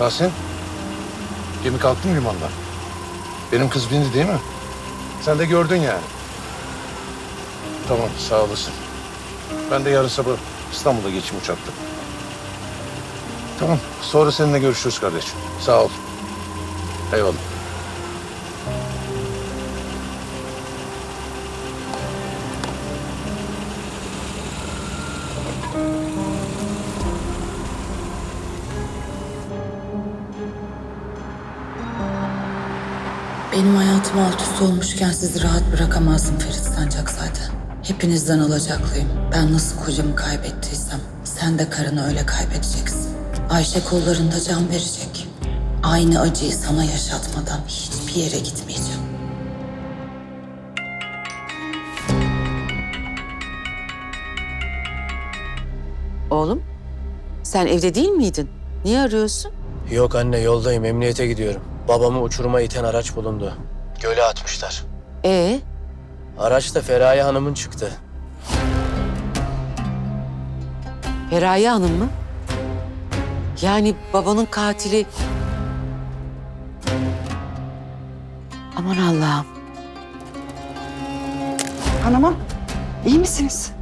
Tahsin, gemi kalktı mı limandan? Benim kız bindi değil mi? Sen de gördün yani. Tamam, sağ olasın. Ben de yarın sabah İstanbul'a geçeyim uçakta. Tamam, sonra seninle görüşürüz kardeşim. Sağ ol. Eyvallah. Hayatım alt üst olmuşken sizi rahat bırakamazdım Ferit Sancakzade. Hepinizden alacaklıyım. Ben nasıl kocamı kaybettiysem sen de karını öyle kaybedeceksin. Ayşe kollarında can verecek. Aynı acıyı sana yaşatmadan hiçbir yere gitmeyeceğim. Oğlum, sen evde değil miydin? Niye arıyorsun? Yok anne yoldayım emniyete gidiyorum. Babamı uçuruma iten araç bulundu. Göle atmışlar. Ee, Araç da Feraye Hanım'ın çıktı. Feraye Hanım mı? Yani babanın katili... Aman Allah'ım. Hanımım, iyi misiniz?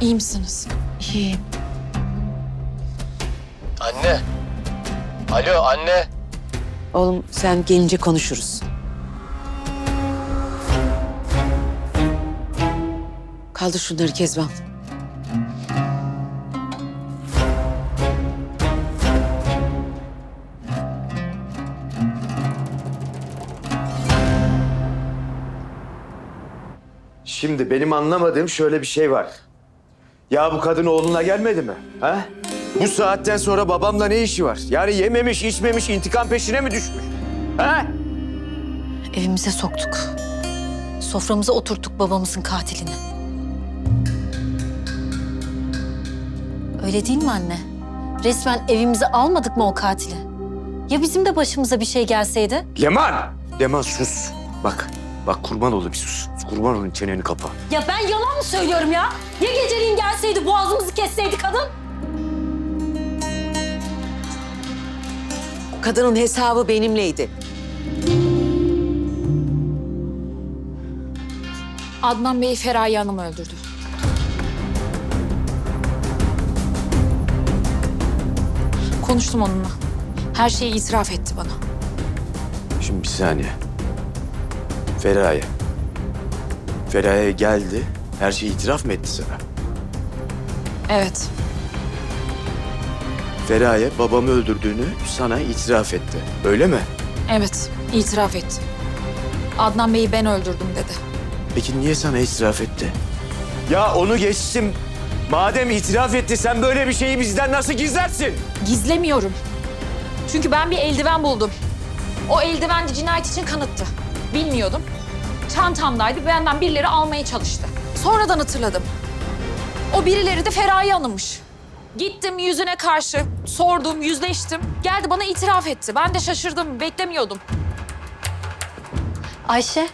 İyi misiniz? İyiyim. Anne. Alo anne. Oğlum sen gelince konuşuruz. Kaldır şunları Kezban. Şimdi benim anlamadığım şöyle bir şey var. Ya bu kadın oğluna gelmedi mi? Ha? Bu saatten sonra babamla ne işi var? Yani yememiş, içmemiş, intikam peşine mi düşmüş? Ha? Evimize soktuk. Soframıza oturttuk babamızın katilini. Öyle değil mi anne? Resmen evimize almadık mı o katili? Ya bizim de başımıza bir şey gelseydi? Leman! Leman sus. Bak, bak kurban olayım sus. Kurban olayım çeneni kapa. Ya ben yalan mı söylüyorum ya? Ya geceliğin gelseydi boğazımızı kesseydi kadın? Kadının hesabı benimleydi. Adnan Bey Feraye Hanım öldürdü. Konuştum onunla. Her şeyi itiraf etti bana. Şimdi bir saniye. Feraye. Feraye geldi. Her şeyi itiraf mı etti sana? Evet. Feraye babamı öldürdüğünü sana itiraf etti. Öyle mi? Evet, itiraf etti. Adnan Bey'i ben öldürdüm dedi. Peki niye sana itiraf etti? Ya onu geçtim. Madem itiraf etti sen böyle bir şeyi bizden nasıl gizlersin? Gizlemiyorum. Çünkü ben bir eldiven buldum. O eldiven de cinayet için kanıttı. Bilmiyordum. Çantamdaydı. Benden birileri almaya çalıştı. Sonradan hatırladım. O birileri de Feraye Hanım'mış. Gittim yüzüne karşı, sordum, yüzleştim. Geldi bana itiraf etti. Ben de şaşırdım, beklemiyordum. Ayşe,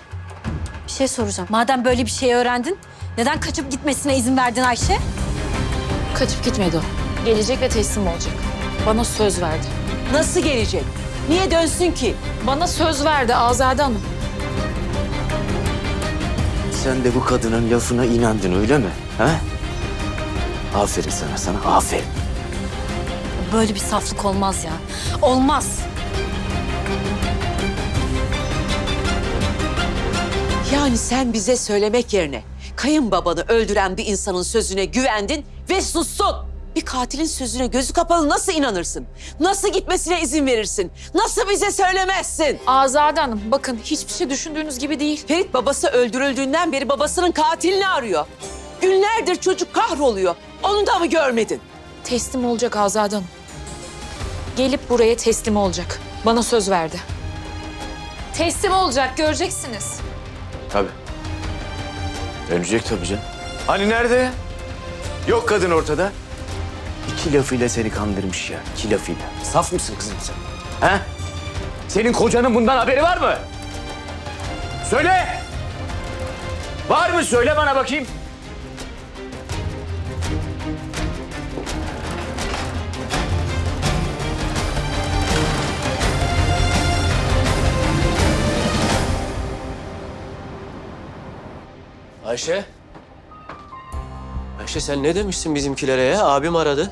bir şey soracağım. Madem böyle bir şey öğrendin, neden kaçıp gitmesine izin verdin Ayşe? Kaçıp gitmedi o. Gelecek ve teslim olacak. Bana söz verdi. Nasıl gelecek? Niye dönsün ki? Bana söz verdi Azade Hanım. Sen de bu kadının lafına inandın öyle mi? Ha? Aferin sana sana aferin. Böyle bir saflık olmaz ya. Olmaz. Yani sen bize söylemek yerine kayınbabanı öldüren bir insanın sözüne güvendin ve sustun. Bir katilin sözüne gözü kapalı nasıl inanırsın? Nasıl gitmesine izin verirsin? Nasıl bize söylemezsin? Azade Hanım bakın hiçbir şey düşündüğünüz gibi değil. Ferit babası öldürüldüğünden beri babasının katilini arıyor. Günlerdir çocuk kahroluyor. Onu da mı görmedin? Teslim olacak Azade Hanım. Gelip buraya teslim olacak. Bana söz verdi. Teslim olacak göreceksiniz. Tabii. Dönecek tabii canım. Hani nerede? Yok kadın ortada. İki lafıyla seni kandırmış ya. İki lafıyla. Saf mısın kızım sen? Ha? Senin kocanın bundan haberi var mı? Söyle. Var mı söyle bana bakayım. Ayşe. Ayşe sen ne demişsin bizimkilere ya? Abim aradı.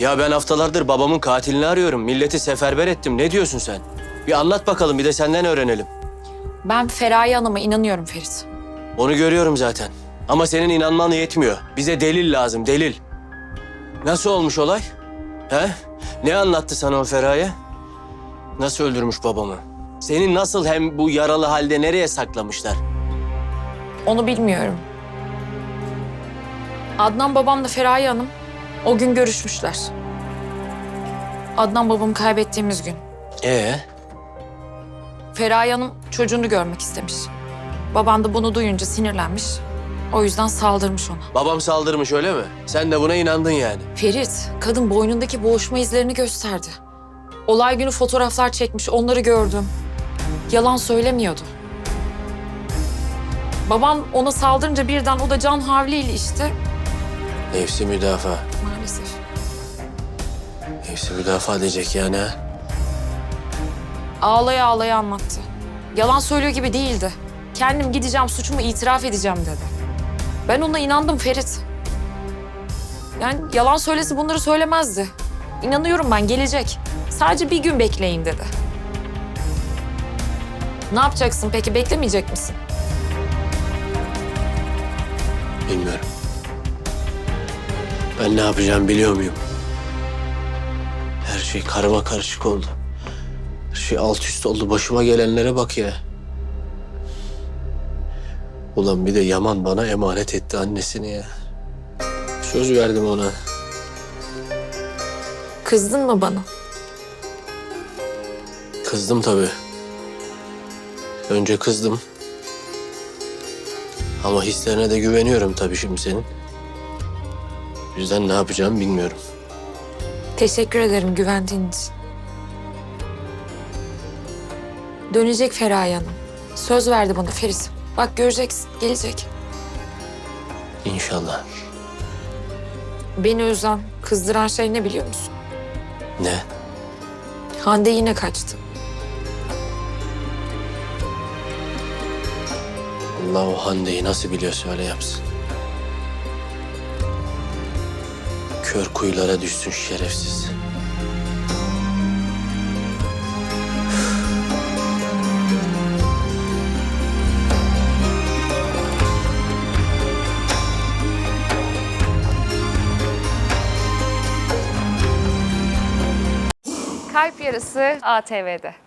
Ya ben haftalardır babamın katilini arıyorum. Milleti seferber ettim. Ne diyorsun sen? Bir anlat bakalım bir de senden öğrenelim. Ben Feraye Hanım'a inanıyorum Ferit. Onu görüyorum zaten. Ama senin inanman yetmiyor. Bize delil lazım, delil. Nasıl olmuş olay? He? Ne anlattı sana o Feraye? Nasıl öldürmüş babamı? Seni nasıl hem bu yaralı halde nereye saklamışlar? Onu bilmiyorum. Adnan babamla Feraye Hanım o gün görüşmüşler. Adnan babamı kaybettiğimiz gün. Ee, Feraye Hanım çocuğunu görmek istemiş. Babam da bunu duyunca sinirlenmiş. O yüzden saldırmış ona. babam saldırmış öyle mi? Sen de buna inandın yani. Ferit, kadın boynundaki boğuşma izlerini gösterdi. Olay günü fotoğraflar çekmiş, onları gördüm. Yalan söylemiyordu. Babam ona saldırınca birden o da can havliyle işte Nefsi müdafaa. maalesef. Nefsi müdafaa diyecek yani ha? Ağlaya ağlaya anlattı. Yalan söylüyor gibi değildi. Kendim gideceğim suçumu itiraf edeceğim dedi. Ben ona inandım Ferit. Yani yalan söylesi bunları söylemezdi. İnanıyorum ben gelecek. Sadece bir gün bekleyin dedi. Ne yapacaksın peki beklemeyecek misin? Bilmiyorum. Ben ne yapacağım biliyor muyum? Her şey karma karışık oldu. Her şey alt üst oldu. Başıma gelenlere bak ya. Ulan bir de Yaman bana emanet etti annesini ya. Söz verdim ona. Kızdın mı bana? Kızdım tabii. Önce kızdım. Ama hislerine de güveniyorum tabii şimdi senin. O yüzden ne yapacağımı bilmiyorum. Teşekkür ederim güvendiğin için. Dönecek Feraye Hanım. Söz verdi bana Ferit. Bak göreceksin gelecek. İnşallah. Beni üzen, kızdıran şey ne biliyor musun? Ne? Hande yine kaçtı. Allah o Hande'yi nasıl biliyorsa öyle yapsın. Kör kuyulara düşsün şerefsiz. Kalp Yarısı ATV'de.